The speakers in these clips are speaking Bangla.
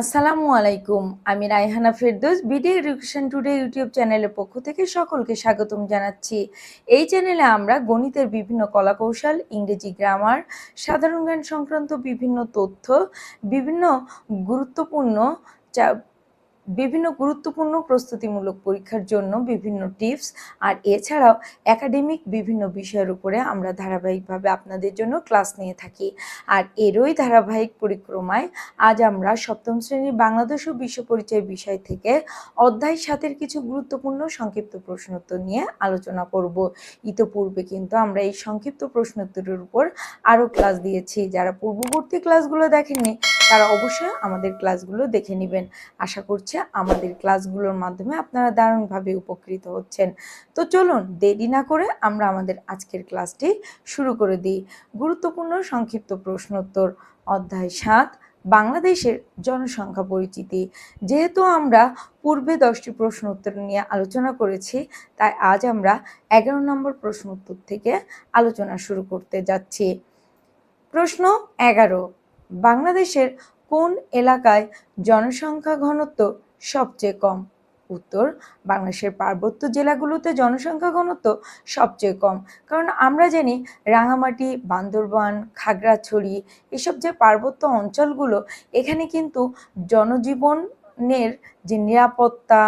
আসসালামু আলাইকুম। আমি Raihana Ferdous, BD education today YouTube চ্যানেলের পক্ষ থেকে সকলকে স্বাগতম জানাচ্ছি। এই চ্যানেলে আমরা গণিতের বিভিন্ন কলাকৌশল, ইংরেজি গ্রামার, সাধারণ জ্ঞান সংক্রান্ত বিভিন্ন তথ্য, বিভিন্ন গুরুত্বপূর্ণ বিভিন্ন গুরুত্বপূর্ণ প্রস্তুতিমূলক পরীক্ষার জন্য বিভিন্ন টিপস। আর এছাড়াও একাডেমিক বিভিন্ন বিষয়ের উপরে আমরা ধারাবাহিকভাবে আপনাদের জন্য ক্লাস নিয়ে থাকি। আর এরই ধারাবাহিক পরিক্রমায় আজ আমরা সপ্তম শ্রেণির বাংলাদেশ ও বিশ্ব পরিচয় বিষয় থেকে অধ্যায় সাতের কিছু গুরুত্বপূর্ণ সংক্ষিপ্ত প্রশ্নোত্তর নিয়ে আলোচনা করব। ইতোপূর্বে কিন্তু আমরা এই সংক্ষিপ্ত প্রশ্নোত্তরের উপর আরও ক্লাস দিয়েছি। যারা পূর্ববর্তী ক্লাসগুলো দেখেননি তারা অবশ্যই আমাদের ক্লাসগুলো দেখে নেবেন। আশা করছি আমাদের ক্লাসগুলোর মাধ্যমে আপনারা দারুণভাবে উপকৃত হচ্ছেন। তো চলুন, দেরি না করে আমরা আমাদের আজকের ক্লাসটি শুরু করে দিই। গুরুত্বপূর্ণ সংক্ষিপ্ত প্রশ্নোত্তর, অধ্যায় সাত, বাংলাদেশের জনসংখ্যা পরিচিতি। যেহেতু আমরা পূর্বে দশটি প্রশ্ন উত্তর নিয়ে আলোচনা করেছি, তাই আজ আমরা এগারো নম্বর প্রশ্ন উত্তর থেকে আলোচনা শুরু করতে যাচ্ছি। প্রশ্ন এগারো বাংলাদেশের কোন এলাকায় জনসংখ্যা ঘনত্ব সবচেয়ে কম? উত্তর, বাংলাদেশের পার্বত্য জেলাগুলোতে জনসংখ্যা ঘনত্ব সবচেয়ে কম। কারণ আমরা জানি রাঙামাটি, বান্দরবান, খাগড়াছড়ি এসব যে পার্বত্য অঞ্চলগুলো, এখানে কিন্তু জনজীবনের যে নিরাপত্তা,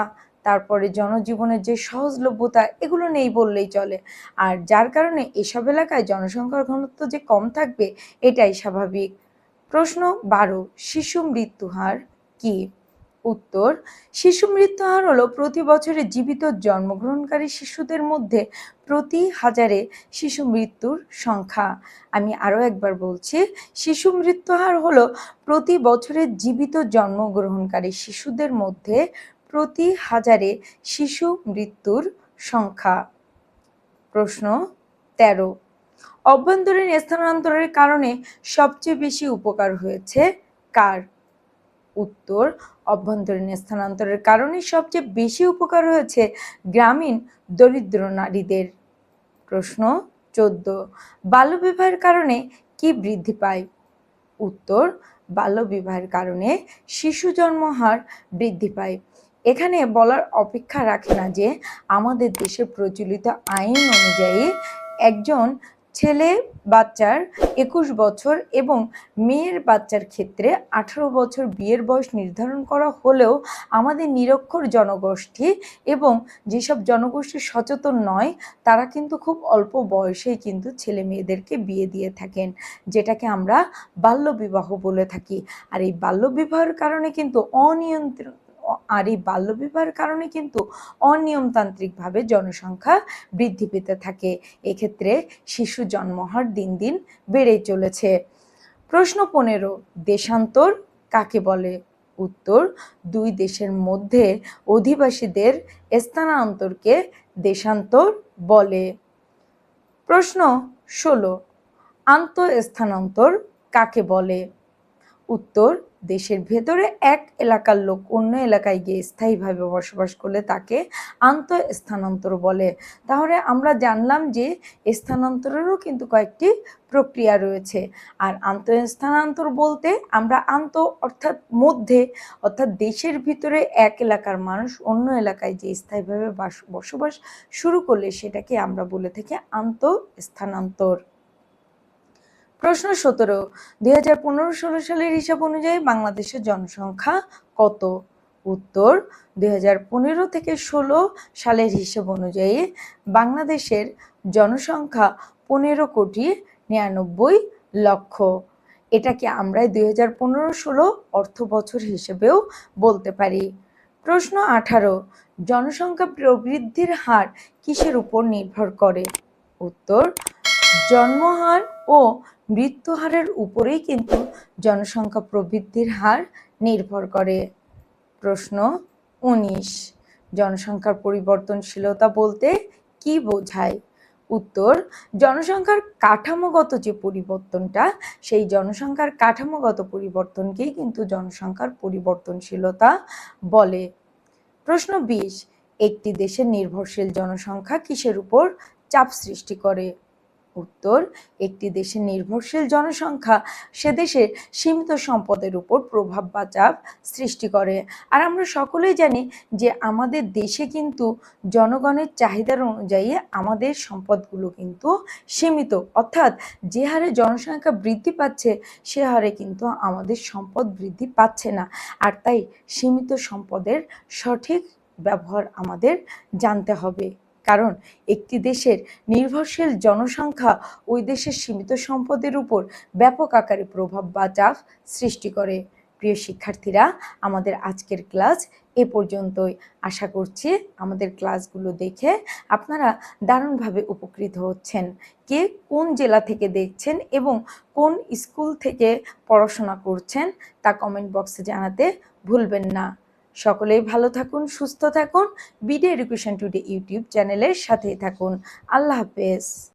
তারপরে জনজীবনের যে সহজলভ্যতা, এগুলো নেই বললেই চলে। আর যার কারণে এসব এলাকায় জনসংখ্যার ঘনত্ব যে কম থাকবে, এটাই স্বাভাবিক। প্রশ্ন বারো, শিশু মৃত্যু হার কি? উত্তর, শিশু মৃত্যু হার হলো প্রতি বছরে জীবিত জন্মগ্রহণকারী শিশুদের মধ্যে প্রতি হাজারে শিশু মৃত্যুর সংখ্যা। আমি আরও একবার বলছি, শিশু মৃত্যু হার হলো প্রতি বছরে জীবিত জন্মগ্রহণকারী শিশুদের মধ্যে প্রতি হাজারে শিশু মৃত্যুর সংখ্যা। প্রশ্ন তেরো অভ্যন্তরীণ স্থানান্তরের কারণে সবচেয়ে বেশি উপকার হয়েছে কার? উত্তর, অভ্যন্তরীণ স্থানান্তরের কারণে সবচেয়ে বেশি উপকার হয়েছে গ্রামীণ দরিদ্র নারীদের। প্রশ্ন চোদ্দ, বাল্যবিবাহের কারণে কি বৃদ্ধি পায়? উত্তর, বাল্যবিবাহের কারণে শিশু জন্ম হার বৃদ্ধি পায়। এখানে বলার অপেক্ষা রাখে না যে আমাদের দেশে প্রচলিত আইন অনুযায়ী একজন ছেলে বাচ্চার একুশ বছর এবং মেয়ের বাচ্চার ক্ষেত্রে আঠারো বছর বিয়ের বয়স নির্ধারণ করা হলেও আমাদের নিরক্ষর জনগোষ্ঠী এবং যেসব জনগোষ্ঠী সচেতন নয়, তারা কিন্তু খুব অল্প বয়সেই কিন্তু ছেলে মেয়েদেরকে বিয়ে দিয়ে থাকেন, যেটাকে আমরা বাল্যবিবাহ বলে থাকি। আর এই বাল্যবিবাহের কারণে কিন্তু অনিয়ন্ত্রণ আর এই বাল্যবিবাহের কারণে কিন্তু অনিয়মতান্ত্রিকভাবে জনসংখ্যা বৃদ্ধি পেতে থাকে। এক্ষেত্রে শিশু জন্মহার দিন দিন বেড়েই চলেছে। প্রশ্ন পনেরো, দেশান্তর কাকে বলে? উত্তর, দুই দেশের মধ্যে অধিবাসীদের স্থানান্তরকে দেশান্তর বলে। প্রশ্ন ষোলো, আন্তঃস্থানান্তর কাকে বলে? উত্তর দেশের ভেতরে এক এলাকার লোক অন্য এলাকায় গিয়ে স্থায়ীভাবে বসবাস করলে তাকে আন্তঃস্থানান্তর বলে। তাহলে আমরা জানলাম যে স্থানান্তরেরও কিন্তু কয়েকটি প্রক্রিয়া রয়েছে। আর আন্তঃস্থানান্তর বলতে আমরা আন্ত অর্থাৎ মধ্যে, অর্থাৎ দেশের ভিতরে এক এলাকার মানুষ অন্য এলাকায় যে স্থায়ীভাবে বাস, বসবাস শুরু করলে সেটাকে আমরা বলে থাকি আন্তঃস্থানান্তর। প্রশ্ন সতেরো, দুই হাজার পনেরো ষোলো সালের হিসাব অনুযায়ী বাংলাদেশের জনসংখ্যা কত? উত্তর, দুই হাজার পনেরো থেকে ষোলো সালের হিসাব অনুযায়ী বাংলাদেশের জনসংখ্যা পনেরো কোটি নিরানব্বই লক্ষ। এটাকে আমরা দুই হাজার পনেরো ষোলো অর্থ বছর হিসেবেও বলতে পারি। প্রশ্ন আঠারো, জনসংখ্যা প্রবৃদ্ধির হার কিসের উপর নির্ভর করে? উত্তর, জন্মহার ও মৃত্যুহারের উপরেই কিন্তু জনসংখ্যা প্রবৃদ্ধির হার নির্ভর করে। প্রশ্ন উনিশ। জনসংখ্যার পরিবর্তনশীলতা বলতে কি বোঝায়? উত্তর, জনসংখ্যার কাঠামোগত যে পরিবর্তনটা, সেই জনসংখ্যার কাঠামোগত পরিবর্তনকেই কিন্তু জনসংখ্যার পরিবর্তনশীলতা বলে। প্রশ্ন বিশ, একটি দেশের নির্ভরশীল জনসংখ্যা কিসের উপর চাপ সৃষ্টি করে? উত্তর, একটি দেশের নির্ভরশীল জনসংখ্যা সে দেশের সীমিত সম্পদের উপর প্রভাব বা চাপ সৃষ্টি করে। আর আমরা সকলেই জানি যে আমাদের দেশে কিন্তু জনগণের চাহিদার অনুযায়ী আমাদের সম্পদগুলো কিন্তু সীমিত। অর্থাৎ যে হারে জনসংখ্যা বৃদ্ধি পাচ্ছে, সে হারে কিন্তু আমাদের সম্পদ বৃদ্ধি পাচ্ছে না। আর তাই সীমিত সম্পদের সঠিক ব্যবহার আমাদের জানতে হবে। কারণ একটি দেশের নির্ভরশীল জনসংখ্যা ওই দেশের সীমিত সম্পদের উপর ব্যাপক আকারে প্রভাব বা চাপ সৃষ্টি করে। প্রিয় শিক্ষার্থীরা, আমাদের আজকের ক্লাস এ পর্যন্তই। আশা করছি আমাদের ক্লাসগুলো দেখে আপনারা দারুণভাবে উপকৃত হচ্ছেন। কে কোন জেলা থেকে দেখছেন এবং কোন স্কুল থেকে পড়াশোনা করছেন তা কমেন্ট বক্সে জানাতে ভুলবেন না। সকলেই ভালো থাকুন সুস্থ থাকুন। বিডি এডুকেশন টুডে ইউটিউব চ্যানেলের সাথেই থাকুন। আল্লাহ হাফেজ।